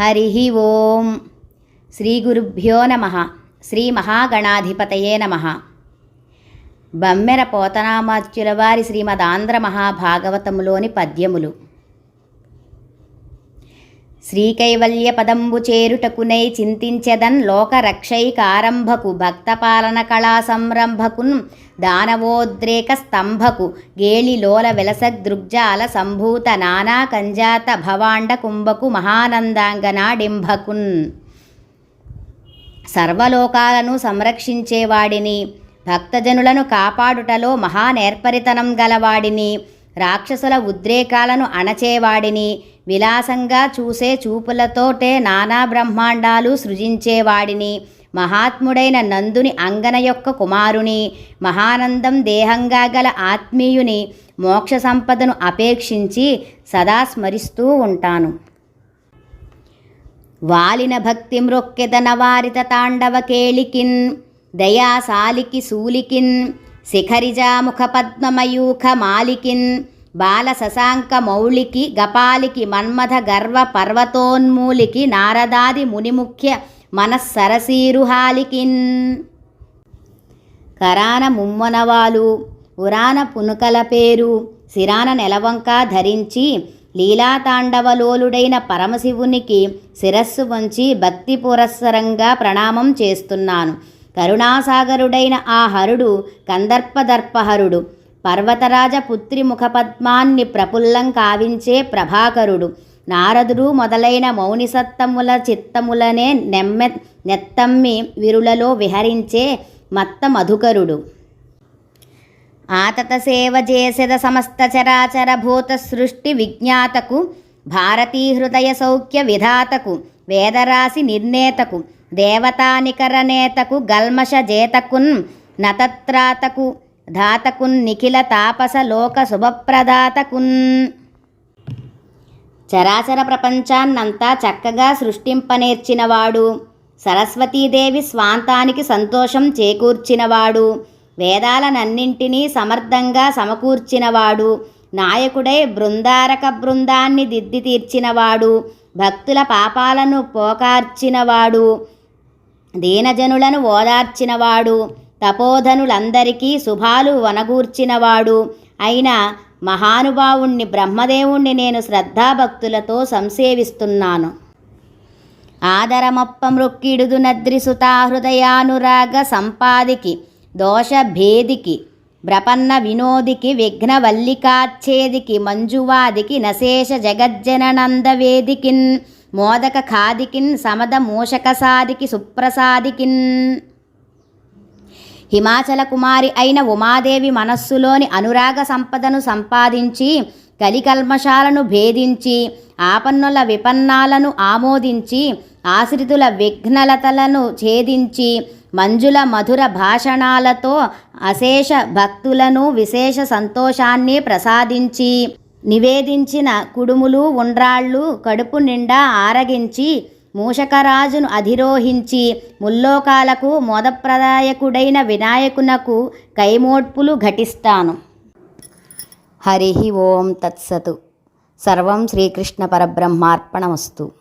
హరి ఓం శ్రీ గురుభ్యో నమ శ్రీ మహాగణాధిపతయే నమ బమ్మెర పోతనామాత్యుల వారి శ్రీమదాంధ్ర మహాభాగవతములోని పద్యములు శ్రీకైవల్య పదంబు చేరుటకునై చింతించెదన్ లోకరక్షైకారంభకు భక్తపాలన కళా సంరంభకున్ దానవోద్రేక స్తంభకు గేళిలోల వెలసదృగ్జాల సంభూత నానా కంజాత భవాండ కుంభకు మహానందాంగనాడింభకున్. సర్వలోకాలను సంరక్షించేవాడిని భక్తజనులను కాపాడుటలో మహానేర్పరితనం గలవాడిని రాక్షసుల ఉద్రేకాలను అణచేవాడిని. విలాసంగా చూసే చూపులతోటే నానా బ్రహ్మాండాలు సృజించేవాడిని. మహాత్ముడైన నందుని అంగన యొక్క కుమారుని. మహానందం దేహంగా గల ఆత్మీయుని. మోక్ష సంపదను అపేక్షించి సదా స్మరిస్తూ ఉంటాను. వాలిన భక్తి మృక్కెదన వారిత తాండవ కేళికిన్. దయాశాలికి శూలికిన్ శిఖరిజాముఖ పద్మమయూఖ మాలికిన్. బాల శశాంక మౌళికి గపాలికి మన్మథ గర్వ పర్వతోన్మూలికి నారదాది మునిముఖ్య మనస్సరసీరుహాలికిన్. కరాన ముమ్మనవాలు ఉరాన పునుకల పేరు శిరాన నెలవంక ధరించి లీలాతాండవలోలుడైన పరమశివునికి శిరస్సు వంచి భక్తి పురస్సరంగా ప్రణామం చేస్తున్నాను. కరుణాసాగరుడైన ఆ హరుడు కందర్పదర్పహరుడు. పర్వతరాజ పుత్రి ముఖపద్మాన్ని ప్రఫుల్లం కావించే ప్రభాకరుడు. నారదుడు మొదలైన మౌనిసత్తముల చిత్తములనే నెమ్మె నెత్తమ్మి విరులలో విహరించే మత్త మధుకరుడు. ఆతత సేవ చేసెద సమస్త చరాచర భూత సృష్టి విజ్ఞాతకు భారతీ హృదయ సౌఖ్య విధాతకు వేదరాశి నిర్ణేతకు దేవతానికరనేతకు గల్మష జేతకున్ నతత్రాతకు ధాతకున్ నిఖిల తాపస లోక శుభప్రదాతకున్. చరాచర ప్రపంచాన్నంతా చక్కగా సృష్టింపనేర్చినవాడు. సరస్వతీదేవి స్వాంతానికి సంతోషం చేకూర్చినవాడు. వేదాలనన్నింటినీ సమర్థంగా సమకూర్చినవాడు. నాయకుడై బృందారక బృందాన్ని దిద్ది తీర్చినవాడు భక్తుల పాపాలను పోకార్చినవాడు. దీనజనులను ఓదార్చినవాడు. తపోధనులందరికీ శుభాలు వనగూర్చినవాడు. అయిన మహానుభావుణ్ణి బ్రహ్మదేవుణ్ణి నేను శ్రద్ధాభక్తులతో సంసేవిస్తున్నాను. ఆదరమొప్ప మృక్కిడుదు నద్రిసుతాహృదయానురాగ సంపాదికి దోషభేదికి బ్రపన్న వినోదికి విఘ్నవల్లికాచ్ఛేదికి మంజువాదికి నశేష జగజ్జననందవేదికిన్ మోదక ఖాదికిన్ సమద మూషక సాదికి సుప్రసాదికిన్. హిమాచల కుమారి అయిన ఉమాదేవి మనస్సులోని అనురాగ సంపదను సంపాదించి కలికల్మషాలను భేదించి ఆపన్నుల విపన్నాలను ఆమోదించి ఆశ్రితుల విఘ్నలతలను ఛేదించి మంజుల మధుర భాషణాలతో అశేష భక్తులను విశేష సంతోషాన్ని ప్రసాదించి నివేదించిన కుడుములు ఉండ్రాళ్ళు కడుపు నిండా ఆరగించి మూషకరాజును అధిరోహించి ముల్లోకాలకు మోదప్రదాయకుడైన వినాయకునకు కైమోడ్పులు ఘటిస్తాను. హరి ఓం తత్సతు. సర్వం శ్రీకృష్ణ పరబ్రహ్మార్పణమస్తు.